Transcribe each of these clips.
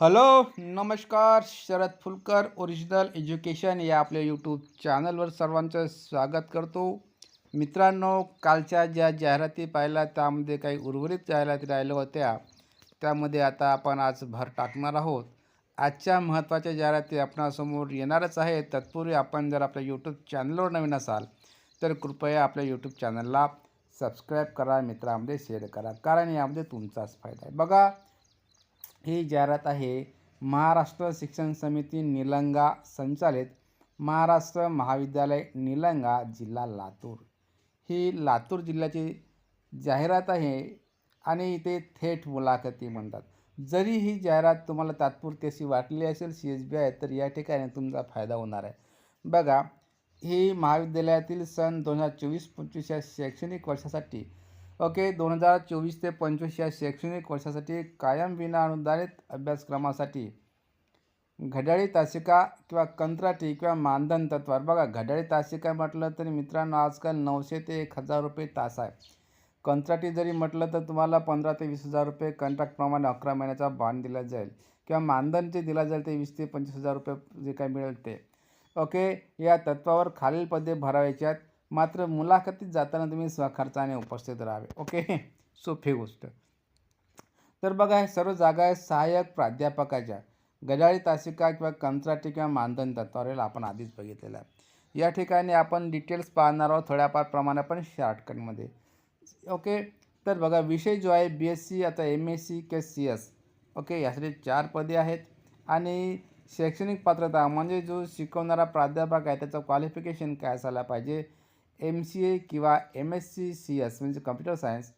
Hello नमस्कार Sharad Phulkar original education या आपल्या यूट्यूब चॅनलवर सर्वांचं स्वागत करतो. मित्रांनो कालच्या ज्या जाहिराती पाहिल्या त्यामध्ये काही उर्वरित जाहिराती राहिल्या होत्या. त्यामध्ये आता आपण आज भर टाकणार आहोत. आजच्या महत्त्वाच्या जाहिराती आपणासमोर येणारच आहे तत्पूर्वी आपण जर आपल्या यूट्यूब चॅनलवर नवीन असाल तर कृपया आपल्या यूट्यूब चॅनलला सबस्क्राईब करा मित्रांमध्ये शेअर करा कारण यामध्ये तुमचाच फायदा आहे. बघा ही जाहिरात आहे. महाराष्ट्र शिक्षण समिती निलंगा संचालित महाराष्ट्र महाविद्यालय निलंगा जिल्हा लातूर. ही लातूर जिल्ह्याची जाहिरात आहे आणि इथे थेट मुलाखती म्हणतात. जरी ही जाहिरात तुम्हाला तात्पुरती अशी वाटली असेल सी एस बी आय तर या ठिकाणी तुमचा फायदा होणार आहे. बघा ही महाविद्यालयातील सन दोन हजार चोवीस पंचवीस या शैक्षणिक वर्षासाठी ओके दोन हजार चोवीस ते पंचवीस या शैक्षणिक वर्षासाठी कायम विना अनुदानित अभ्यासक्रमासाठी घड्याळी तासिका किंवा कंत्राटी किंवा मानधन तत्वावर. बघा घड्याळी तासिका म्हटलं तरी मित्रांनो आजकाल नऊशे ते एक हजार रुपये तास आहे. कंत्राटी जरी म्हटलं तर तुम्हाला पंधरा ते वीस हजार रुपये कंट्रॅक्टप्रमाणे अकरा महिन्याचा बांड दिला जाईल किंवा मानधन जे दिला जाईल ते वीस ते पंचवीस हजार रुपये जे काय मिळेल ते. ओके या तत्वावर खालील पदे भरावायची आहेत. मात्र मुलाखतीत जाताना तुम्ही स्वखर्चाने उपस्थित राहावे. ओके? सोपी गोष्ट. तर बघा सर्व जागा आहे सहाय्यक प्राध्यापकाच्या. गजाळी तासिका किंवा कंत्राटी किंवा मानधन तत्वावरील आपण आधीच बघितलेलं आहे. या ठिकाणी आपण डिटेल्स पाहणार आहोत थोड्याफार प्रमाणे पण शॉर्टकटमध्ये ओके? तर बघा विषय जो आहे बी एस सी आता M S C K C S okay? यासाठी चार पदे आहेत. आणि शैक्षणिक पात्रता म्हणजे जो शिकवणारा प्राध्यापक आहे त्याचं क्वालिफिकेशन काय असायला पाहिजे? एम सी ए किंवा M S C C S म्हणजे कम्प्युटर सायन्स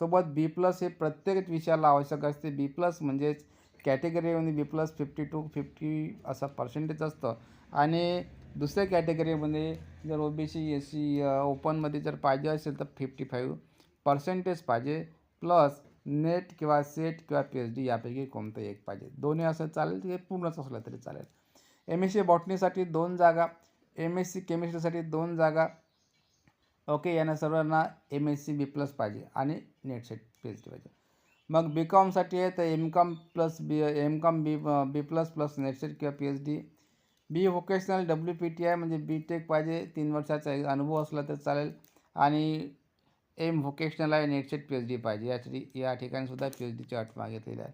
सोबत बी प्लस हे प्रत्येक विषयाला आवश्यक असते. बी प्लस म्हणजेच कॅटेगरीमध्ये B plus fifty to fifty असं पर्सेंटेज असतं. आणि दुसऱ्या कॅटेगरीमध्ये जर O B C S C ओपनमध्ये जर पाहिजे असेल तर फिफ्टी फाईव्ह पर्सेंटेज पाहिजे. प्लस नेट किंवा सेट किंवा पी एच डी यापैकी कोणतं एक पाहिजे. दोन्ही असं चालेल हे पूर्णच असलं तरी चालेल. एम एस सी बॉटनीसाठी दोन जागा एम एस सी केमिस्ट्रीसाठी दोन जागा ओके यांना सर्वांना M S C B plus पाहिजे आणि net set P H D पाहिजे. मग बी कॉमसाठी आहे तर M com plus B M com B B plus plus net set किंवा P H D B vocational W P T I म्हणजे B take पाहिजे तीन वर्षाचा एक अनुभव असला तर चालेल. आणि एम व्होकेशनल आहे net set P H D पाहिजे. यासाठी या ठिकाणीसुद्धा पी एच डीची अट मागितलेली आहे.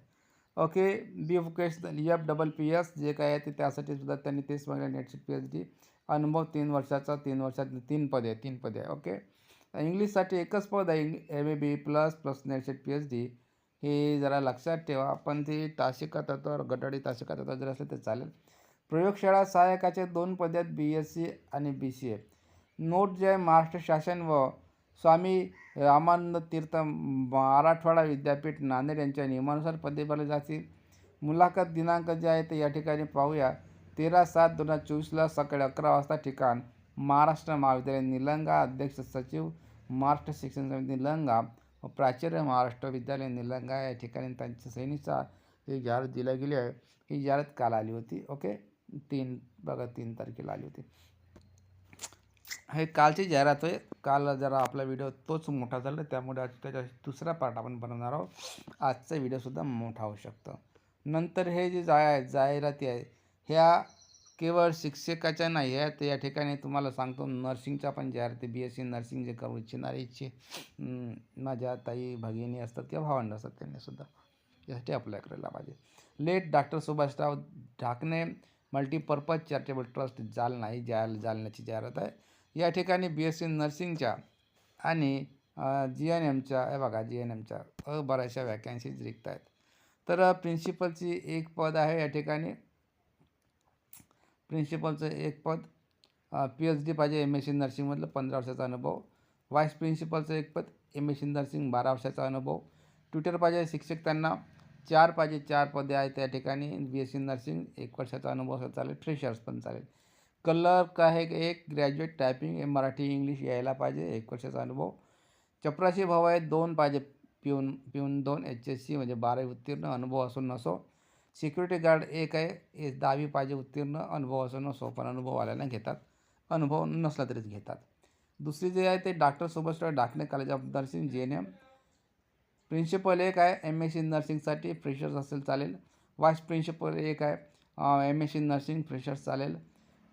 Okay B vocational F double P S जे काय आहे ते त्यासाठी सुद्धा त्यांनी तेच मागले net set P H D अनुभव तीन वर्षाचा तीन वर्षात तीन पदे तीन पदे आहे ओके इंग्लिशसाठी एकच पद आहे M A B plus plus net set P H D हे जरा लक्षात ठेवा पण ते ताशिका तत्वावर गटाडी ताशिका तत्वावर जर असले तर चालेल. प्रयोगशाळा सहाय्यकाचे दोन पदे आहेत बी एस सी आणि बी सी ए नोट जे आहे महाराष्ट्र शासन व स्वामी रामानंद तीर्थ मराठवाडा विद्यापीठ नांदेड यांच्या नियमानुसार पदे भरले जातील. मुलाखत दिनांक जे आहे ते या ठिकाणी पाहूया. तेरा सात दोन हजार चोवीसला सकाळी अकरा वाजता ठिकाण महाराष्ट्र महाविद्यालय निलंगा अध्यक्ष सचिव महाराष्ट्र शिक्षण समिती निलंगा व प्राचार्य महाराष्ट्र विद्यालय निलंगा या ठिकाणी त्यांच्या सैनिकचा ही जाहिरात दिली गेली आहे. ही जाहिरात काल आली होती ओके? तीन बघा तीन तारखेला आली होती. हे कालची जाहिरात आहे. काल जरा आपला व्हिडिओ तोच मोठा झाला त्यामुळे आज त्याच्या दुसरा पार्ट आपण बनवणार आहोत. आजचा व्हिडिओसुद्धा मोठा होऊ शकतो. नंतर हे जे जाय जाहिराती आहे ह्या केवळ शिक्षकाच्या नाही आहेत या ठिकाणी तुम्हाला सांगतो नर्सिंगच्या पण जाहिराती बी एस सी नर्सिंग जे करू इच्छिणारे इच्छे माझ्या ताई भगिनी असतात किंवा भावंड असतात त्यांनीसुद्धा यासाठी अप्लाय करायला पाहिजे. Late doctor Subhashrao Dhakne multipurpose charitable trust Jalna ही जाल जालन्याची जाहिरात आहे. या ठिकाणी बी एस सी नर्सिंगच्या आणि जी एन एमच्या हे बघा जी एन एमच्या बऱ्याचशा वॅकन्सीज रिक्त आहेत. तर प्रिन्सिपलची एक पद आहे या ठिकाणी. प्रिन्सिपलचं एक पद पी एच डी पाहिजे एम एस सी नर्सिंगमधलं पंधरा वर्षाचा अनुभव. व्हाईस प्रिन्सिपलचं एक पद एम एस सी नर्सिंग बारा वर्षाचा अनुभव. ट्विटर पाहिजे शिक्षक त्यांना चार पाहिजे चार पदे आहेत त्या ठिकाणी. बी एस सी नर्सिंग एक वर्षाचा अनुभव असं चालेल. फ्रेशर्स पण चालेल. क्लर्क आहे एक ग्रॅज्युएट टायपिंग मराठी इंग्लिश यायला पाहिजे एक वर्षाचा अनुभव. चपराशी भाव आहेत दोन पाहिजे पिऊन पिऊन दोन एच एस सी म्हणजे बारावी उत्तीर्ण अनुभव असून नसो. सिक्युरिटी गार्ड एक आहे हे दहावी पाहिजे उत्तीर्ण अनुभव असं नसो पण अनुभव आल्यानं घेतात. अनुभव नसला तरीच घेतात. दुसरी जे आहे ते doctor Subhashrao Dhakne college of nursing जे एन एम प्रिन्सिपल एक आहे एम एस सी नर्सिंगसाठी फ्रेशर्स असेल चालेल. वाईस प्रिन्सिपल एक आहे M S C nursing freshers चालेल.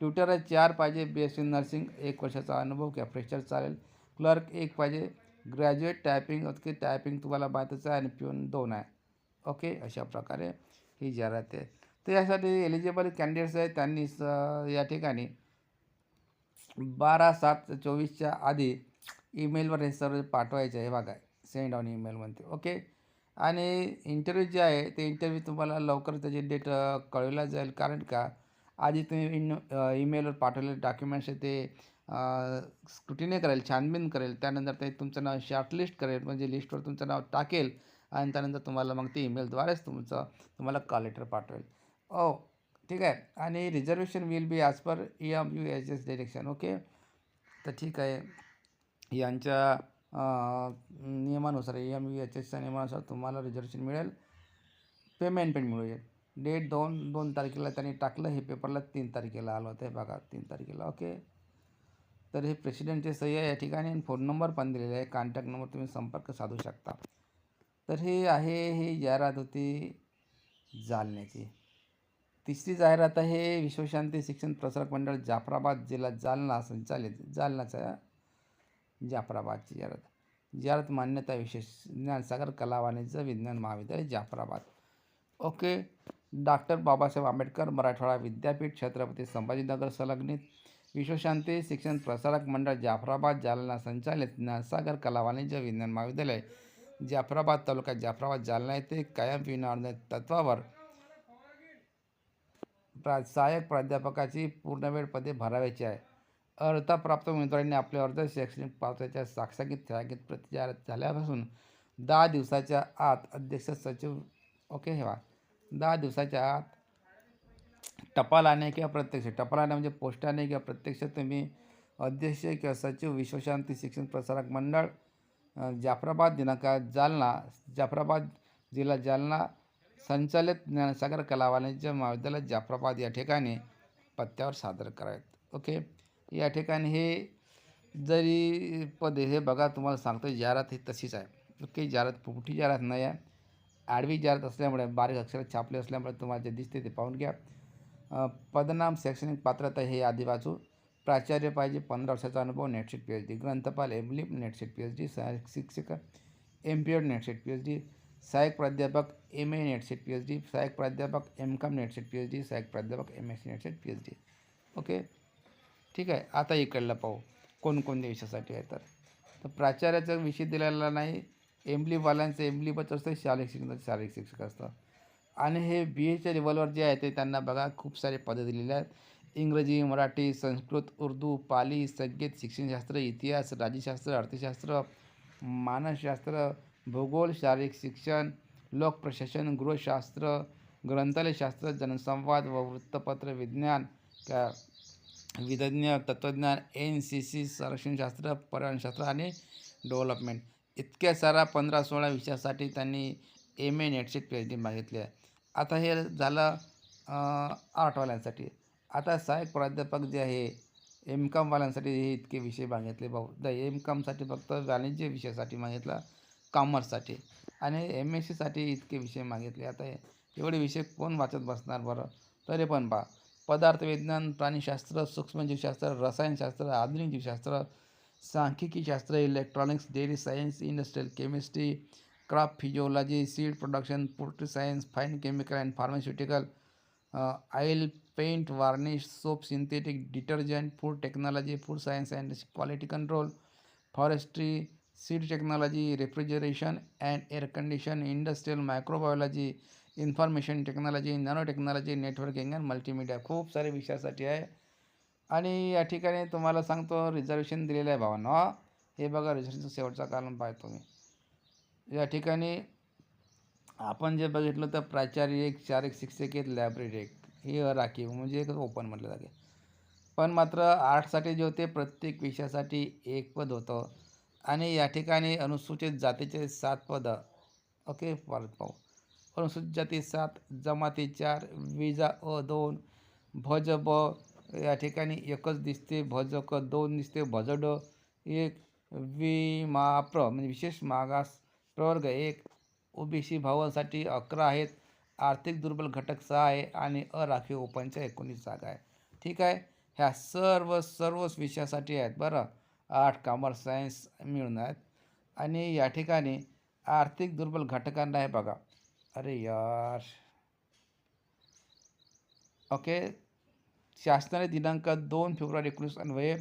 ट्युटर आहे चार पाहिजे बी एस सी नर्सिंग एक वर्षाचा अनुभव किंवा फ्रेशर चालेल. क्लर्क एक पाहिजे ग्रॅज्युएट टायपिंग ओके टायपिंग तुम्हाला माहीतच आहे आणि पिऊन दोन आहे. ओके अशा प्रकारे. ही जाहिरात आहे. तर यासाठी एलिजिबल कॅन्डिडेट्स आहेत त्यांनी स या ठिकाणी बारा सात चोवीसच्या आधी ईमेलवर हे सर्व पाठवायचे आहे. बघा सेंड ऑन ईमेल म्हणते. ओके आणि इंटरव्ह्यू जे आहे ते इंटरव्ह्यू तुम्हाला लवकर त्याची डेट कळवला जाईल. कारण का? आधी तुम्ही इन ईमेलवर पाठवलेले डॉक्युमेंट्स ते स्क्रुटिनी करेल छानबीन करेल. त्यानंतर ते तुमचं नाव शॉर्टलिस्ट करेल. म्हणजे लिस्टवर तुमचं नाव टाकेल. आणि त्यानंतर तुम्हाला मग ते ईमेलद्वारेच तुमचं तुम्हाला कॉल लेटर पाठवेल. ओ ठीक आहे. आणि reservation will be as per E M U H S direction okay तर ठीक आहे. यांच्या नियमानुसार ई एम यू एच एसच्या नियमानुसार तुम्हाला रिझर्वेशन मिळेल. पेमेंट पण मिळू डेट दोन दोन तारखेला त्यांनी टाकलं हे पेपरला तीन तारखेला आलं होतं हे बघा तीन तारखेला ओके तर हे प्रेसिडेंटचे सही आहे या ठिकाणी फोन नंबर पण दिलेला आहे. कॉन्टॅक्ट नंबर तुम्ही संपर्क साधू शकता. तर हे आहे ही जाहिरात होती जालन्याची. तिसरी जाहिरात आहे विश्वशांती शिक्षण प्रसारक मंडळ जाफराबाद जिल्हा जालना संचालित जालनाचा जाफराबादची जाहिरात. जाहिरात मान्यता विशेष ज्ञानसागर कला वाणिज्य विज्ञान महाविद्यालय जाफराबाद. ओके डॉक्टर बाबासाहेब आंबेडकर मराठवाडा विद्यापीठ छत्रपती संभाजीनगर संलग्नित. विश्वशांती शिक्षण प्रसारक मंडळ जाफराबाद जालना संचालित ज्ञानसागर कला वाणिज्य विज्ञान महाविद्यालय. जाफराबाद तालुका जाफराबाद जालना येथे कायम विनावर्णित तत्वावर प्रा सहाय्यक प्राध्यापकाची पूर्णवेळ पदे भरावायची आहे. अर्हताप्राप्त उमेदवारांनी आपले अर्ज शैक्षणिक पावत्याच्या साक्षांकित थ्यागीत प्रतिचार झाल्यापासून दहा दिवसाच्या आत अध्यक्ष सचिव ओके हे वा दहा दिवसाच्या आत टपालाने किंवा प्रत्यक्ष टपालाने म्हणजे पोस्टाने किंवा प्रत्यक्ष तुम्ही अध्यक्ष किंवा सचिव विश्वशांती शिक्षण प्रसारक मंडळ जाफराबाद दिनांक जालना जाफराबाद जिल्हा जालना संचालित ज्ञानसागर कला वाणिज्य महाविद्यालय जाफराबाद या ठिकाणी पत्त्यावर सादर करावेत. ओके? या ठिकाणी हे जरी पद हे बघा तुम्हाला सांगतो जाहिरात ही तशीच आहे. ओके? जाहिरात मोठी जाहिरात नाही आहे. आडवी जाहिरात असल्यामुळे बारीक अक्षरात छापले असल्यामुळे तुम्हाला जे दिसते ते पाहून घ्या. पदनाम शैक्षणिक पात्रता हे आधी वाचू प्राचार्य पाहिजे. पंधरा वर्षाचा अनुभव net set P H D ग्रंथपाल M Lib net set P H D सहाय्यक शिक्षक M. P. Ed net set P H D सहाय्यक प्राध्यापक M. A. Net set P H D सहाय्यक प्राध्यापक M. Com net set P H D सहाय्यक प्राध्यापक M. S C P H D okay? ठीक आहे. आता इकडला पाहू. कोणकोणत्या विषयासाठी आहे तर. प्राचार्याचा विषय दिलेला नाही. एमलीवाल्यांचं एमलीबच असतं शारीरिक शिक्षणाचं शारीरिक शिक्षक असतं. आणि हे बी एच्या लेवलवर जे आहे ते त्यांना बघा खूप सारे पदं दिलेले आहेत. इंग्रजी मराठी संस्कृत उर्दू पाली संगीत शिक्षणशास्त्र इतिहास राज्यशास्त्र अर्थशास्त्र मानसशास्त्र भूगोल शारीरिक शिक्षण लोकप्रशासन गृहशास्त्र ग्रंथालयशास्त्र जनसंवाद व वृत्तपत्र विज्ञान का विधज्ञ तत्त्वज्ञान एन सी सी संरक्षणशास्त्र पर्यावरणशास्त्र आणि डेव्हलपमेंट. इतक्या सारा पंधरा सोळा विषयासाठी त्यांनी M A net set P H D मागितली. आहे आता हे झालं आठवाल्यांसाठी. आता सहाय्यक प्राध्यापक जे आहे एम कॉमवाल्यांसाठी हे इतके विषय मागितले भाऊ. द एम कॉमसाठी फक्त वाणिज्य विषयासाठी मागितला कॉमर्ससाठी आणि एम एस सीसाठी इतके विषय मागितले. आता हे एवढे विषय कोण वाचत बसणार बरं? तरी पण पहा. पदार्थविज्ञान प्राणीशास्त्र सूक्ष्मजीवशास्त्र रसायनशास्त्र आधुनिक जीवशास्त्र सांख्यिकी शास्त्र electronics dairy science industrial chemistry craft physiology seed production poultry science fine chemical and pharmaceutical oil paint varnish soap synthetic detergent food technology food science and quality control forestry seed technology refrigeration and air condition industrial microbiology information technology nano technology networking and multimedia. खूप सारे विषयासाठी आहे. आणि या ठिकाणी तुम्हाला सांगतो reservation दिलेलं आहे भावांना. हे बघा रिझर्वेशनचा शेवटचा कालम पाहतो मी या ठिकाणी आपण जे बघितलं तर प्राचार्य एक चार एक शिक्षक आहेत लायब्ररी एक. हे राखीव म्हणजे ओपन म्हटलं जाते. पण मात्र आर्टसाठी जे होते प्रत्येक विषयासाठी एक पद होतं. आणि या ठिकाणी अनुसूचित जातीचे सात पदं. ओके परत पाहू. अनुसूचित जाती सात जमाती चार विजा अ दोन भज ब या ठिकाणी एकच दिसते. भज क दोन दिसते भज ड एक विमाप्र म्हणजे विशेष मागास प्रवर्ग एक ओबीसी भावांसाठी अकरा आहेत. आर्थिक दुर्बल घटक सहा आहे आणि अराखीव ओपनच्या एकोणीस जागा आहे. ठीक आहे? ह्या सर्व सर्वच विषयासाठी आहेत बरं. आर्ट कॉमर्स सायन्स मिळून आहेत आणि या ठिकाणी आर्थिक दुर्बल घटकांना आहे बघा. अरे यार. ओके? शासनाने दिनांक दोन फेब्रुवारी एकोणीस अन्वये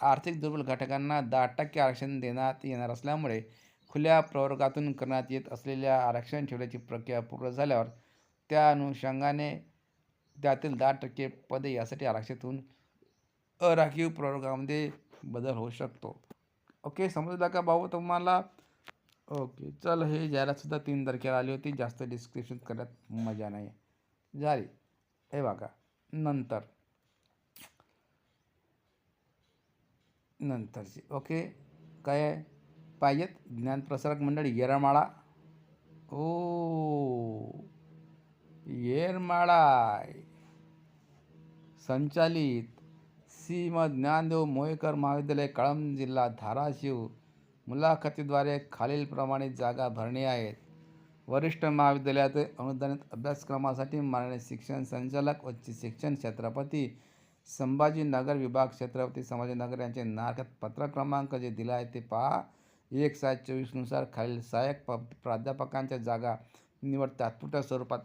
आर्थिक दुर्बल घटकांना दहा टक्के आरक्षण देण्यात येणार असल्यामुळे खुल्या प्रवर्गातून करण्यात येत असलेल्या आरक्षण ठेवण्याची प्रक्रिया पूर्ण झाल्यावर त्या अनुषंगाने त्यातील दहा टक्के पदे यासाठी आरक्षणातून अराखीव प्रवर्गामध्ये बदल होऊ शकतो. ओके समजला का भाऊ? तुम्हाला? ओके चल हे जाहिरातसुद्धा तीन तारखेला आली होती. जास्त डिस्क्रिप्शन करण्यात मजा नाही झाली हे बघा. नंतर. नंतरची. ओके काय पाहिजेत? पाहिजेत ज्ञानप्रसारक मंडळ येरामाळा. ओ. येरमाळा संचालित श्रीमद ज्ञानदेव मोहेकर महाविद्यालय कळम जिल्हा धाराशिव. मुलाखतीद्वारे खालीलप्रमाणे जागा भरणे आहेत. वरिष्ठ महाविद्यालयात अनुदानित अभ्यासक्रमासाठी माननीय शिक्षण संचालक उच्च शिक्षण छत्रपती संभाजीनगर विभाग छत्रपती संभाजीनगर यांचे नारकात पत्र क्रमांक जे दिला आहे ते पहा. एक सात चोवीसनुसार खालील सहाय्यक प प्राध्यापकांच्या जागा निवड तात्पुरत्या स्वरूपात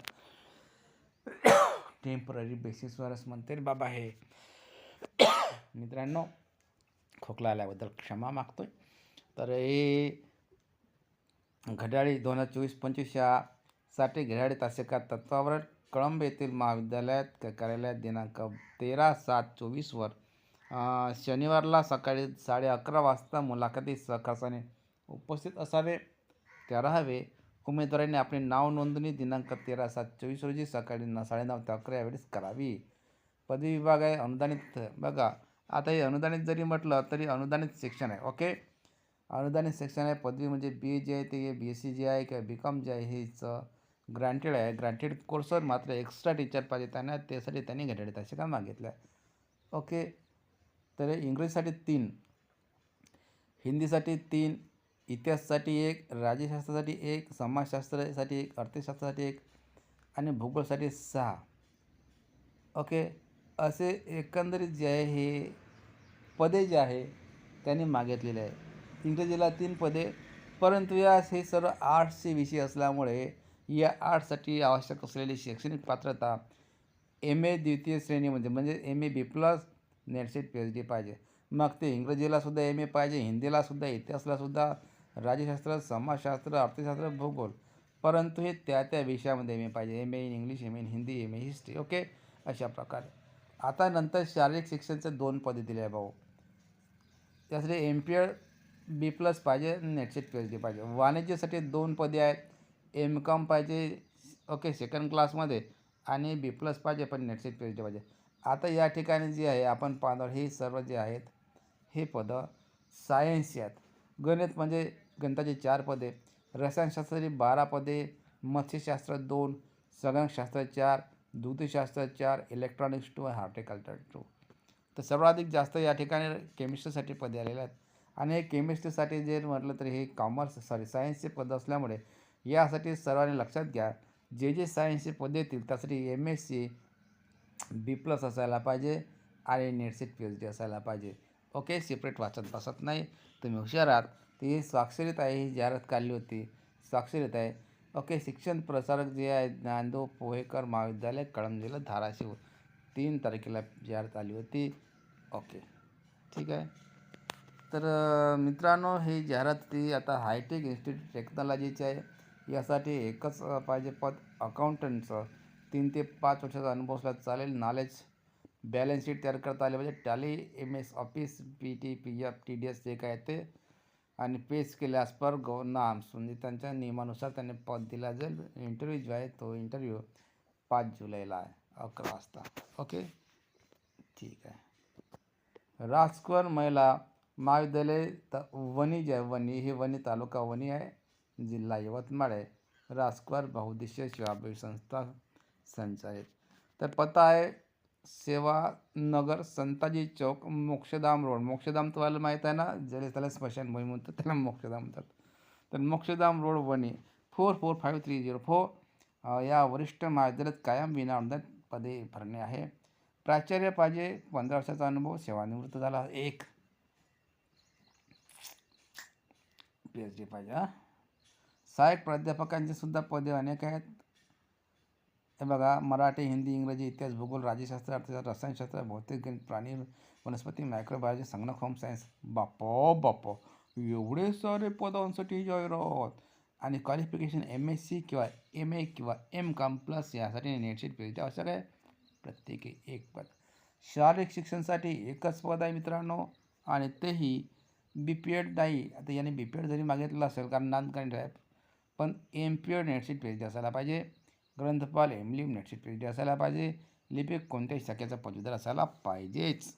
टेंपररी बेसिसवरच म्हणते. रे बाबा हे मित्रांनो खोकला आल्याबद्दल क्षमा मागतोय. तर हे घड्याळी दोन हजार चोवीस पंचवीस या साठी घड्याळी तासिका तत्वावर कळंब येथील महाविद्यालयात कार्यालयात दिनांक तेरा सात चोवीसवर शनिवारला सकाळी साडे अकरा वाजता मुलाखती सहकासाने उपस्थित असावे. त्या राहावे. उमेदवाराने आपले नाव नोंदणी दिनांक तेरा सात चोवीस रोजी सकाळी न साडेनऊ ते अकरा यावेळेस करावी. पदवी विभाग आहे अनुदानित बघा आता हे अनुदानित जरी म्हटलं तरी अनुदानित शिक्षण आहे ओके? अनुदानित शिक्षण आहे पदवी म्हणजे बी ए जे आहे ते बी एस सी जे आहे किंवा बी कॉम जे आहे हेच ग्रांटेड आहे. ग्रांटेड कोर्सवर मात्र एक्स्ट्रा टीचर पाहिजे त्यांना त्यासाठी त्यांनी घड्याळी मागितलं मागितल्या ओके? तर इंग्रजीसाठी तीन हिंदीसाठी तीन इतिहासासाठी एक राज्यशास्त्रासाठी एक समाजशास्त्रासाठी एक अर्थशास्त्रासाठी एक आणि भूगोलसाठी सहा. ओके? असे एकंदरीत जे आहे हे पदे जे आहे त्यांनी मागितलेले आहे. इंग्रजीला तीन पदे परंतु या हे सर्व आर्ट्सचे विषय असल्यामुळे या आर्ट्ससाठी आवश्यक असलेली शैक्षणिक पात्रता एम ए द्वितीय श्रेणीमध्ये म्हणजे M A B plus net set P H D पाहिजे. मग ते इंग्रजीलासुद्धा एम ए पाहिजे हिंदीलासुद्धा इतिहासलासुद्धा राज्यशास्त्र समाजशास्त्र अर्थशास्त्र भूगोल. परंतु हे त्या त्या विषयामध्ये एम ए पाहिजे. M A in English M A in Hindi M A history okay अशा प्रकारे. आता नंतर शारीरिक शिक्षणचे दोन पदे दिले आहे भाऊ. त्यासाठी M P ed B plus पाहिजे net set P H D पाहिजे. वाणिज्यासाठी दोन पदे आहेत. एम कॉम पाहिजे ओके सेकंड क्लासमध्ये आणि बी प्लस पाहिजे पण नेटसेट पी एच डी पाहिजे. आता या ठिकाणी जे आहे आपण पाहणार हे सर्व जे आहेत हे पदं सायन्सचे आहेत. गणित म्हणजे गणिताचे चार पदे. रसायनशास्त्राची बारा पदे मत्स्यशास्त्र दोन संगणकशास्त्र चार दूधशास्त्र चार इलेक्ट्रॉनिक्स टू हॉर्टिकल्चर टू तर सर्वाधिक जास्त या ठिकाणी केमिस्ट्रीसाठी पदे आलेले आहेत. आणि हे केमिस्ट्रीसाठी जे म्हटलं तर हे कॉमर्स सॉरी सायन्सचे पद असल्यामुळे यासाठी सर्वांनी लक्षात घ्या जे जे सायन्सचे पदे येतील त्यासाठी M S C B plus असायला पाहिजे आणि नेटसेट पी एच डी असायला पाहिजे. ओके सेपरेट वाचत बसत नाही. तुम्ही हुशार आहात. ती स्वाक्षरित आहे ही जाहिरात काढली होती. स्वाक्षरित आहे. ओके शिक्षण प्रसारक जे आहे ज्ञानदेव पोहेकर महाविद्यालय कळंब जिल्हा धाराशिव. तीन तारखेला जाहिरात आली होती. ओके ठीक आहे. तर मित्रांनो ही जाहिरात ती आता हायटेक इन्स्टिट्यूट टेक्नॉलॉजीची आहे. यासाठी एकच पाहिजे पद अकाउंटंटचं. तीन ते पाच वर्षाचा अनुभव असला चालेल. नॉलेज बॅलन्स शीट तयार करता आले पाहिजे Tally M S office P T P F T D S जे काय ते आणि पे स्केल ॲज पर गव्हर्नाम्स म्हणजे त्यांच्या नियमानुसार त्यांनी पद दिला जाईल. इंटरव्ह्यू जो आहे तो इंटरव्ह्यू पाच जुलैला आहे अकरा वाजता. ओके ठीक आहे. राजकुवर महिला महाविद्यालय त वणी जे आहे वणी हे वणी तालुका वणी आहे जिल्हा यवतमाळ आहे. राजकुवर बहुउद्देशीय सेवाभावी संस्था संचालित. तर पत्ता आहे सेवा नगर संताजी चौक मोक्षधाम रोड. मोक्षधाम तुम्हाला माहीत आहे ना जरी त्याला स्मशानभूमी म्हणतात त्याला मोक्षधाम म्हणतात. तर Mokshadham road Wani four four five three zero four या वरिष्ठ महाविद्यालयात कायम विनाअनुदान पदे भरणे आहे. प्राचार्य पाहिजे पंधरा वर्षाचा अनुभव सेवानिवृत्त झाला. एक. पी एच डी पाहिजे सहाय्यक प्राध्यापकांचे सुद्धा पदे अनेक आहेत. हे बघा मराठी हिंदी इंग्रजी इतिहास भूगोल राज्यशास्त्र अर्थशास्त्र रसायनशास्त्र भौतिक गणित प्राणी वनस्पती मायक्रोबायोलॉजी संगणक होम सायन्स बापो बापो. एवढे सारे पदांसाठी जाहिरात. आणि क्वालिफिकेशन एम एस सी किंवा एम ए किंवा एम कॉम प्लस यासाठी नेटशीट पी आवश्यक आहे. प्रत्येकी एक पद. शारीरिक शिक्षणासाठी एकच पद आहे मित्रांनो. आणि तेही बी पी एड नाही. आता याने बी पी एड जरी मागितलं असेल कारण नॉन कॅन्डिडेट पण M P Ed net set page असायला पाहिजे. ग्रंथपाल M lib net set P H D असायला पाहिजे. लिपिक कोणत्याही शाखेचा पदवीधर असायला पाहिजेच.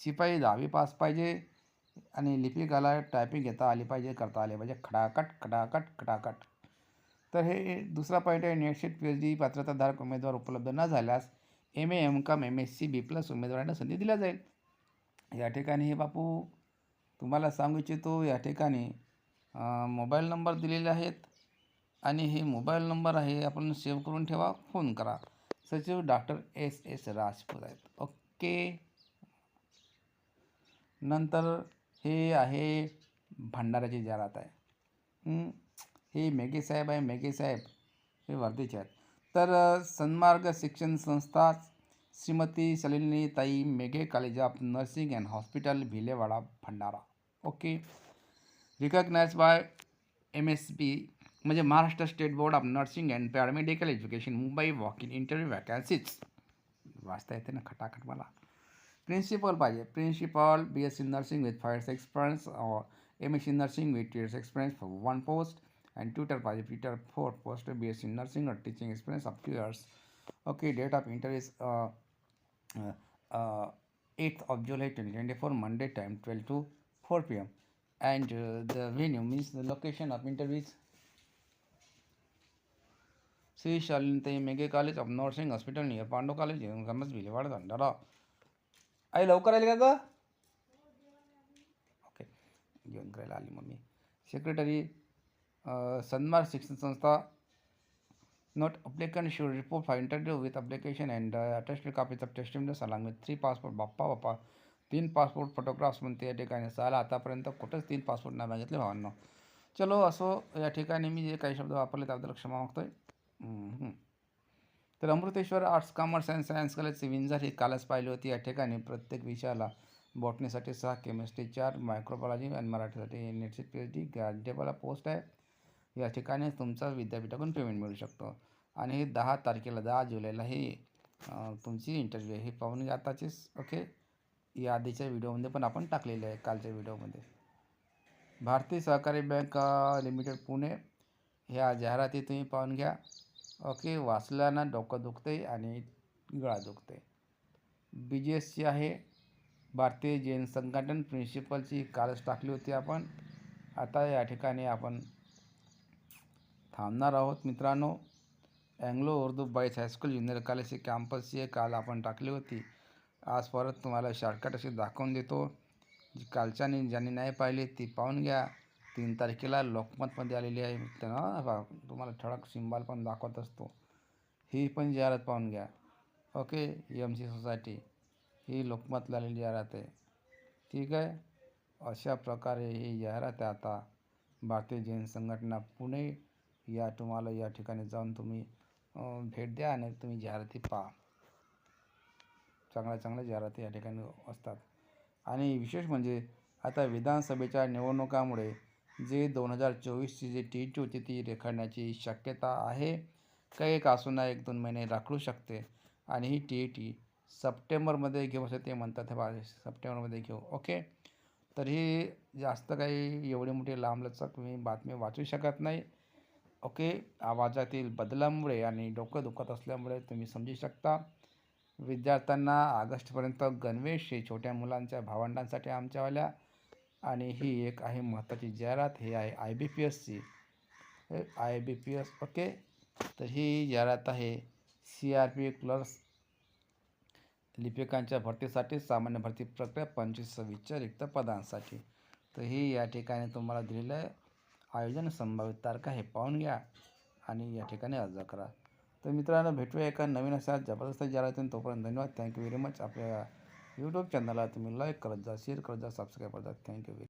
शिपाई दहावी पास पाहिजे आणि लिपिकाला टायपिंग घेता आली पाहिजे करता आले पाहिजे. खडाकट खडाकट खडाकट तर हे दुसरा पॉईंट आहे. Net set P H D पात्रताधारक उमेदवार उपलब्ध न झाल्यास M A M com M S C B plus उमेदवारांना संधी दिल्या जाईल. या ठिकाणी हे बापू तुम्हाला सांगू इच्छितो या ठिकाणी मोबाईल नंबर दिलेले आहेत. आणि हे मोबाईल नंबर आहे आपण सेव्ह करून ठेवा फोन करा. सचिव डॉक्टर एस एस राजपूत आहेत. ओके. नंतर हे आहे भंडाऱ्याची जाहिरात आहे. हे? मेघे साहेब आहे मेघे साहेब. हे वर्धेचे आहेत. तर सन्मार्ग शिक्षण संस्था Shrimati Salini Tai Meghe college of nursing and hospital Bhilewada Bhandara. Okay. Recognise by M S B म्हणजे Maharashtra state board of nursing and paramedical education Mumbai walk in interview vacancies वाचता येते ना खटाखट मला. प्रिन्सिपल पाहिजे. Principal B S C nursing with Fyers years experience M S C nursing with two years experience for one post and tutor पाहिजे. Tutor four post B S C nursing और teaching experience of two years okay date of interviews eight of July twenty twenty four Monday time twelve to four P M and the venue means the location of interviews Shri Shalinitai Meghe college of nursing hospital near Pandav college गमस Bhilewad Bhandara आई लवकर आली का ग okay घेऊन करायला आली mummy secretary Sanmarg Shikshan Sanstha note applicant should report for interview with application and attested copies of testimonials along with three passport बाप्पा बाप्पा तीन पासपोर्ट फोटोग्राफ्स म्हणते या ठिकाणी साला आतापर्यंत कुठंच तीन पासपोर्ट नाही मागितले भावांनो. चलो असो या ठिकाणी मी जे काही शब्द वापरले त्याबद्दल क्षमा मागतोय. तर Amruteshwar arts commerce and science college Vinzar ही कालच पाहिली होती. या ठिकाणी प्रत्येक विषयाला बॉटनीसाठी सहा केमिस्ट्री चार मायक्रोबायोलॉजी आणि मराठीसाठी नेटची पी एच डी ग्रॅज्युएबल पोस्ट आहे. या ठिकाणी तुमचा विद्यापीठाकडून पेमेंट मिळू शकतो. आणि हे दहा तारखेला दहा जुलैला ही तुमची इंटरव्ह्यू आहे. हे पाहून घ्या आताचीच ओके या आधीच्या व्हिडिओमध्ये पण आपण टाकलेले आहे कालच्या व्हिडिओमध्ये. भारतीय सहकारी बँक लिमिटेड पुणे ह्या जाहिराती तुम्ही पाहून घ्या. ओके वाचल्यानं डोकं दुखते आणि गळा दुखते बी जी एसची आहे. भारतीय जैन संघटन प्रिन्सिपलची कालच टाकली होती आपण. आता या ठिकाणी आपण थांबणार आहोत. मित्रांनो Anglo Urdu boys high school junior कॉलेजची कॅम्पसची काल आपण टाकली होती. आज परत तुम्हाला शॉर्टकट अशी दाखवून देतो. जी कालच्यानी ज्यांनी नाही पाहिली ती पाहून घ्या. तीन तारखेला लोकमतमध्ये आलेली आहे त्यांना तुम्हाला ठळक सिंबाल पण दाखवत असतो. ही पण जाहिरात पाहून घ्या. Okay M C society. ही लोकमतला आलेली जाहिरात आहे. ठीक आहे. अशा प्रकारे ही जाहिरात आहे आता. भारतीय जैन संघटना पुणे या तुम्हाला या ठिकाणी जाऊन तुम्ही भेट द्या आणि तुम्ही जाहिराती पहा. चांगल्या चांगल्या जाहिराती या ठिकाणी असतात. आणि विशेष म्हणजे आता विधानसभेच्या निवडणुकामुळे जे दोन हजार चोवीसची जी टी टी होती ती रेखाडण्याची शक्यता आहे काही एक असून एक दोन महिने राखू शकते. आणि ही टी टी सप्टेंबरमध्ये घेऊ असं ते म्हणतात हे बा सप्टेंबरमध्ये घेऊ. ओके? तर ही जास्त काही एवढी मोठी लांबलचक मी बातमी वाचू शकत नाही. ओके? आवाजातील बदलामुळे आणि डोकं दुखत असल्यामुळे तुम्ही समजू शकता. विद्यार्थ्यांना ऑगस्टपर्यंत गणवेश हे छोट्या मुलांच्या भावंडांसाठी आमच्यावाल्या आणि ही एक आहे महत्त्वाची. जाहिरात हे आहे आय बी पी एसची I B P S okay? तर ही जाहिरात आहे सी आर पी क्लर्स लिपिकांच्या भरतीसाठी सामान्य भरती प्रक्रिया पंचवीस सव्वीसच्या रिक्त पदांसाठी. तर ही या ठिकाणी तुम्हाला दिलेलं आहे. आयोजन संभावित तारखा हे पाहून घ्या आणि या ठिकाणी अर्ज करा. तर मित्रांनो भेटूया एका नवीन अशा जबरदस्त जाहिरातीन तोपर्यंत धन्यवाद. थँक्यू व्हेरी मच आपल्या यूट्यूब चॅनलला तुम्ही लाईक करत जा शेअर करत जा सबस्क्राईब करत जा. Thank you very